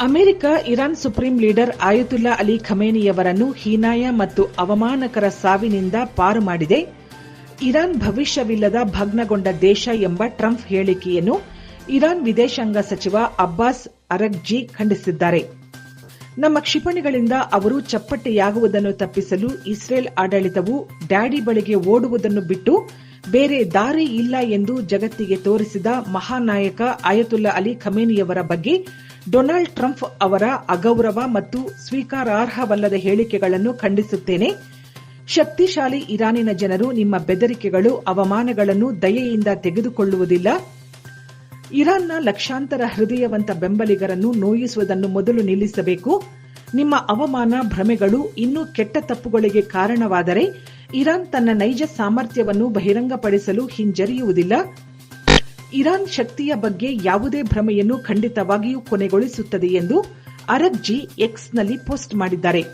America, Iran supreme leader Ayatollah Ali ಖಮೇನಿಯವರನ್ನು ಹೀನಾಯ ಮತ್ತು ಅವಮಾನಕರ ಸಾವಿನಿಂದ ಪಾರು ಮಾಡಿದೆ. ಇರಾನ್ ಭವಿಷ್ಯವಿಲ್ಲದ ಭಗ್ನಗೊಂಡ ದೇಶ ಎಂಬ ಟ್ರಂಪ್ ಹೇಳಿಕೆಯನ್ನು ಇರಾನ್ ವಿದೇಶಾಂಗ ಸಚಿವ ಅಬ್ಬಾಸ್ ಅರಗ್ಜಿ ಖಂಡಿಸಿದ್ದಾರೆ. ನಮ್ಮ ಕ್ಷಿಪಣಿಗಳಿಂದ ಅವರು ಚಪ್ಪಟ್ಟೆಯಾಗುವುದನ್ನು ತಪ್ಪಿಸಲು ಇಸ್ರೇಲ್ ಆಡಳಿತವು ಡ್ಯಾಡಿ ಬಳಿಗೆ ಓಡುವುದನ್ನು ಬಿಟ್ಟು ಬೇರೆ ದಾರಿ ಇಲ್ಲ ಎಂದು ಜಗತ್ತಿಗೆ ತೋರಿಸಿದ ಮಹಾನಾಯಕ ಆಯತುಲ್ಲಾ ಅಲಿ ಖಮೇನಿಯವರ ಬಗ್ಗೆ ಡೊನಾಲ್ಡ್ ಟ್ರಂಪ್ ಅವರ ಅಗೌರವ ಮತ್ತು ಸ್ವೀಕಾರಾರ್ಹವಲ್ಲದ ಹೇಳಿಕೆಗಳನ್ನು ಖಂಡಿಸುತ್ತೇನೆ. ಶಕ್ತಿಶಾಲಿ ಇರಾನಿನ ಜನರು ನಿಮ್ಮ ಬೆದರಿಕೆಗಳು, ಅವಮಾನಗಳನ್ನು ದಯೆಯಿಂದ ತೆಗೆದುಕೊಳ್ಳುವುದಿಲ್ಲ. ಇರಾನ್ನ ಲಕ್ಷಾಂತರ ಹೃದಯವಂತ ಬೆಂಬಲಿಗರನ್ನು ನೋಯಿಸುವುದನ್ನು ಮೊದಲು ನಿಲ್ಲಿಸಬೇಕು. ನಿಮ್ಮ ಅವಮಾನ, ಭ್ರಮೆಗಳು ಇನ್ನೂ ಕೆಟ್ಟ ತಪ್ಪುಗಳಿಗೆ ಕಾರಣವಾದರೆ ಇರಾನ್ ತನ್ನ ನೈಜ ಸಾಮರ್ಥ್ಯವನ್ನು ಬಹಿರಂಗಪಡಿಸಲು ಹಿಂಜರಿಯುವುದಿಲ್ಲ. ಇರಾನ್ ಶಕ್ತಿಯ ಬಗ್ಗೆ ಯಾವುದೇ ಭ್ರಮೆಯನ್ನು ಖಂಡಿತವಾಗಿಯೂ ಕೊನೆಗೊಳಿಸುತ್ತದೆ ಎಂದು ಅರಗ್ಜಿ ಎಕ್ಸ್ನಲ್ಲಿ ಪೋಸ್ಟ್ ಮಾಡಿದ್ದಾರೆ.